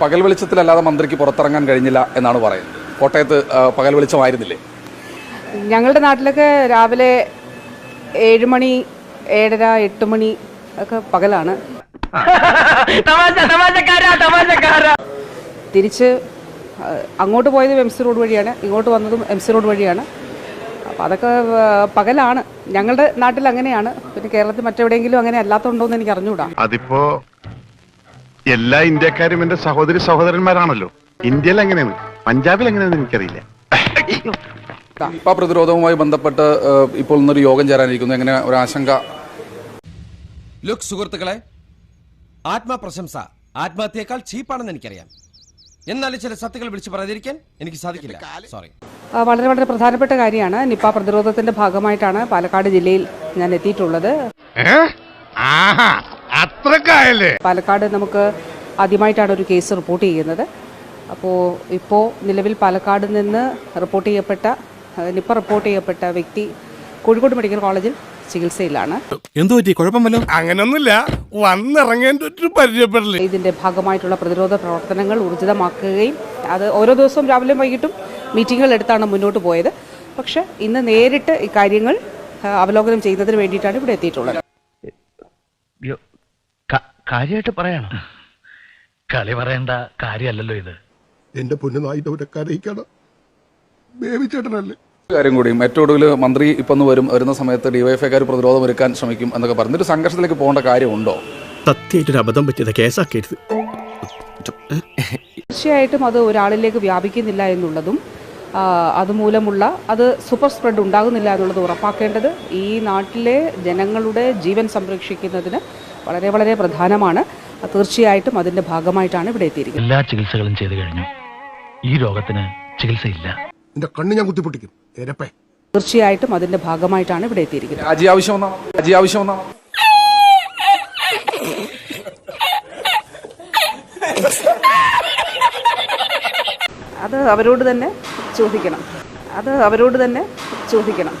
പകൽ വെളിച്ചത്തിലല്ലാതെ മന്ത്രിക്ക് പുറത്തിറങ്ങാൻ കഴിഞ്ഞില്ല എന്നാണ് പറയുന്നത്. കോട്ടയത്ത് പകൽ വെളിച്ചമായിരുന്നില്ലേ? ഞങ്ങളുടെ നാട്ടിലൊക്കെ രാവിലെ ഏഴ് മണി ഏഴര എട്ട് മണി ഒക്കെ പകലാണ്. തിരിച്ച് അങ്ങോട്ട് പോയത് എം സി റോഡ് വഴിയാണ് ഇങ്ങോട്ട് വന്നതും എം സി റോഡ് വഴിയാണ്. അപ്പോൾ അതൊക്കെ പകലാണ്. ഞങ്ങളുടെ നാട്ടിൽ അങ്ങനെയാണ് പിന്നെ കേരളത്തിൽ മറ്റെവിടെയെങ്കിലും അങ്ങനെ അല്ലാത്തതുണ്ടോ എന്ന് എനിക്ക് അറിഞ്ഞുകൂടാ അതിപ്പോ എല്ലാ ഇന്ത്യക്കാരും എന്റെ സഹോദരി സഹോദരന്മാരാണല്ലോ. ഇന്ത്യയിൽ എങ്ങനെയാണ്? പഞ്ചാബിൽ എങ്ങനെയാണെന്ന് എനിക്കറിയില്ല. നിപ്പ പ്രതിരോധവുമായി ബന്ധപ്പെട്ട് ഇപ്പോൾ ഇന്നൊരു യോഗം ചേരാനിരിക്കുന്നു. എങ്ങനെ ഒരു ആശങ്ക ലുക്ക് സുഹൃത്തുക്കളെ ആത്മപ്രശംസ ആത്മഹത്യയേക്കാൾ ചീപ്പാണെന്ന് എനിക്കറിയാം. എന്നാലും ചില സത്യങ്ങൾ വിളിച്ചു പറയാതിരിക്കാൻ എനിക്ക് സാധിക്കില്ല. സോറി വളരെ വളരെ പ്രധാനപ്പെട്ട കാര്യമാണ്. നിപ്പ പ്രതിരോധത്തിന്റെ ഭാഗമായിട്ടാണ് പാലക്കാട് ജില്ലയിൽ ഞാൻ എത്തിയിട്ടുള്ളത്. അത്രക്കായല്ലേ? പാലക്കാട് നമുക്ക് ആദ്യമായിട്ടാണ് ഒരു കേസ് റിപ്പോർട്ട് ചെയ്യുന്നത്. അപ്പോൾ ഇപ്പോൾ നിലവിൽ പാലക്കാട് നിന്ന് റിപ്പോർട്ട് ചെയ്യപ്പെട്ട നിപ്പ റിപ്പോർട്ട് ചെയ്യപ്പെട്ട വ്യക്തി കോഴിക്കോട് മെഡിക്കൽ കോളേജിൽ ചികിത്സയിലാണ്. എന്തോ കുഴപ്പമല്ലോ അങ്ങനൊന്നുമില്ല. വന്നിറങ്ങേണ്ട ഇതിന്റെ ഭാഗമായിട്ടുള്ള പ്രതിരോധ പ്രവർത്തനങ്ങൾ ഊർജിതമാക്കുകയും അത് ഓരോ ദിവസവും രാവിലെ വൈകിട്ടും മീറ്റിങ്ങുകൾ എടുത്താണ് മുന്നോട്ട് പോയത്. പക്ഷെ ഇന്ന് നേരിട്ട് ഇക്കാര്യങ്ങൾ അവലോകനം ചെയ്യുന്നതിന് വേണ്ടിയിട്ടാണ് ഇവിടെ എത്തിയിട്ടുള്ളത്. കാര്യമായിട്ട് പറയണം. കളി പറയേണ്ട കാര്യമല്ലല്ലോ ഇത്. എന്റെ കരയിക്കണം ബേബിച്ചേട്ടനല്ലേ കാര്യം കൂടി ഏറ്റവും ഒടുവിൽ മന്ത്രി ഇപ്പം വരും വരുന്ന സമയത്ത് ഡിവൈഎഫ്ഐക്കാർ പ്രതിരോധം ഒരുക്കാൻ ശ്രമിക്കും എന്നൊക്കെ പറഞ്ഞു ഒരു സംഘർഷത്തിലേക്ക് പോകേണ്ട കാര്യമുണ്ടോ? സത്യമായിട്ടൊരു അബദ്ധം പറ്റിയത് കേസാക്കരുത്. തീർച്ചയായിട്ടും അത് ഒരാളിലേക്ക് വ്യാപിക്കുന്നില്ല എന്നുള്ളതും അതുമൂലമുള്ള അത് സൂപ്പർ സ്പ്രെഡ് ഉണ്ടാകുന്നില്ല എന്നുള്ളത് ഉറപ്പാക്കേണ്ടത് ഈ നാട്ടിലെ ജനങ്ങളുടെ ജീവൻ സംരക്ഷിക്കുന്നതിന് വളരെ വളരെ പ്രധാനമാണ്. തീർച്ചയായിട്ടും അതിന്റെ ഭാഗമായിട്ടാണ് ഇവിടെ എത്തിയിരിക്കുന്നത്. എല്ലാ ചികിത്സകളും ചെയ്തു കഴിഞ്ഞു. ഈ രോഗത്തിന് ചികിത്സയില്ല. എന്റെ കണ്ണ് ഞാൻ കുത്തിപ്പൊട്ടിക്കും. തീർച്ചയായിട്ടും അതിന്റെ ഭാഗമായിട്ടാണ് ഇവിടെ എത്തിയിരിക്കുന്നത്. അത് അവരോട് തന്നെ ചോദിക്കണം. അത് അവരോട് തന്നെ ചോദിക്കണം.